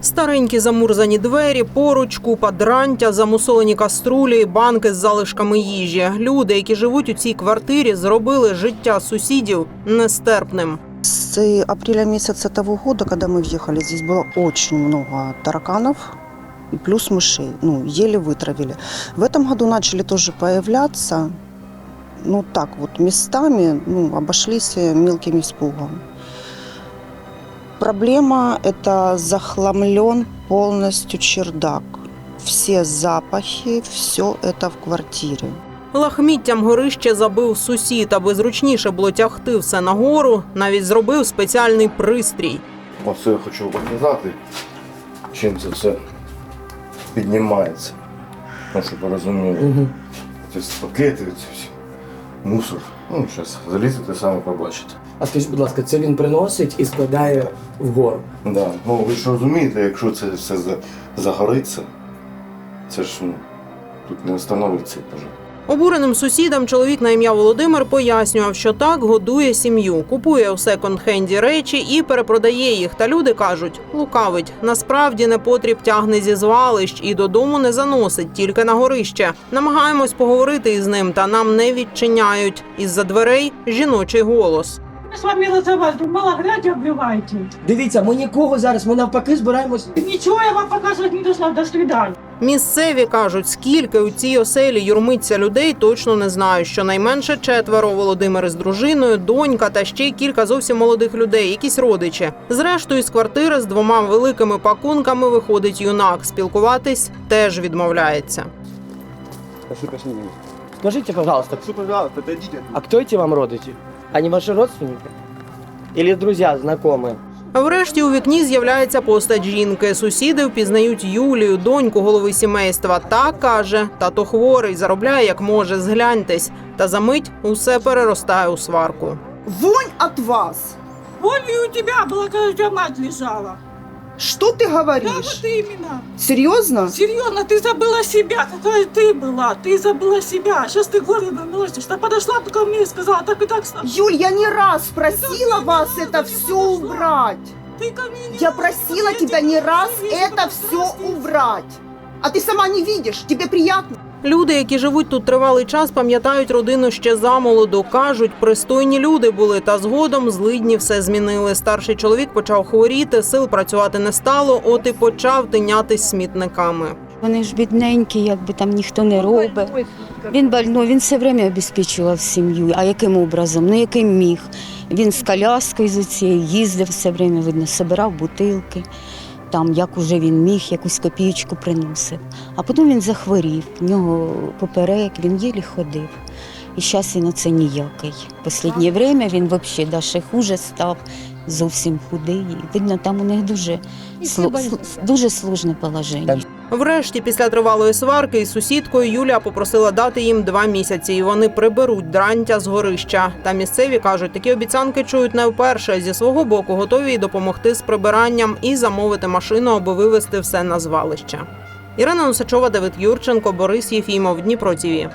Старенькі замурзані двері, поруч купа дрантя, замусолені каструлі, і банки з залишками їжі. Люди, які живуть у цій квартирі, зробили життя сусідів нестерпним. С апреля месяца того года, когда мы въехали, здесь было очень много тараканов и плюс мышей. Ну, еле вытравили. В этом году начали тоже появляться, ну так вот, местами, ну, обошлись э, мелким испугом. Проблема – это захламлен полностью чердак. Все запахи, все это в квартире. Лахміттям горище забив сусід, аби зручніше було тягти все нагору. Навіть зробив спеціальний пристрій. Оце я хочу показати, чим це все піднімається. Ну, щоб ви розуміли. Угу. Ці пакети, ці всі, мусор. Ну, зараз залізете, саме побачите. А скажіть, будь ласка, це він приносить і складає вгору. Да. Ну, ви ж розумієте, якщо це все за- загориться, це ж ну, тут не встановиться пожар. Обуреним сусідам чоловік на ім'я Володимир пояснював, що так годує сім'ю, купує у секонд-хенді речі і перепродає їх. Та люди кажуть, лукавить. Насправді непотріб тягне зі звалищ і додому не заносить, тільки на горище. Намагаємось поговорити із ним, та нам не відчиняють. Із-за дверей жіночий голос. Я с вами за вас мало грязи обливаете. Дивіться, ми нікого зараз, ми навпаки збираємось. Ничего я вам показывать не должна. До свидания. Місцеві кажуть, скільки у цій оселі юрмиться людей, точно не знаю. Щонайменше четверо Володимир з дружиною, донька та ще й кілька зовсім молодих людей, якісь родичі. Зрештою, з квартири з двома великими пакунками виходить юнак. Спілкуватись теж відмовляється. Скажите, пожалуйста, а кто эти вам родичи? Они ваши родственники? Или друзья, знакомые? Врешті у вікні з'являється постать жінки. Сусіди впізнають Юлію, доньку голови сімейства. Та каже, тато хворий, заробляє як може. Згляньтесь. Та за мить усе переростає у сварку. Вонь от вас. Вонь и у тебе у тебя мать лежала. Что ты Да, говоришь? вот именно. Серьезно? Серьезно, ты забыла себя, какая ты была. Ты забыла себя. Сейчас ты горе наносишь. Ты подошла ко мне и сказала, так и так. Юль, я не раз просила вас это все убрать. Ты ко мне не Я просила я тебя не раз это все убрать. А ты сама не видишь, тебе приятно. Люди, які живуть тут тривалий час, пам'ятають родину ще замолоду. кажуть, пристойні люди були, та згодом злидні все змінили. Старший чоловік почав хворіти, сил працювати не стало, от і почав тинятись смітниками. Вони ж бідненькі, якби там ніхто не робить. Він больной, він все время обезпечував сім'ю. А яким образом? Ну яким міг? Він з коляскою з цією їздив все время, видно, собирав бутилки. Там, як уже він міг, якусь копієчку приносив. А потім він захворів, в нього поперек, він єлі ходив. І зараз він оце ніякий. Останнє время він взагалі хуже став, зовсім худий. Видно, там у них дуже, сло- сл- дуже сложне положення. Врешті, після тривалої сварки із сусідкою Юлія попросила дати їм два місяці, і вони приберуть дрантя з горища. Та місцеві кажуть, такі обіцянки чують не вперше. Зі свого боку готові й допомогти з прибиранням і замовити машину, аби вивезти все на звалище. Ірина Носачова, Давид Юрченко, Борис Єфімов, Дніпро ТІВІ.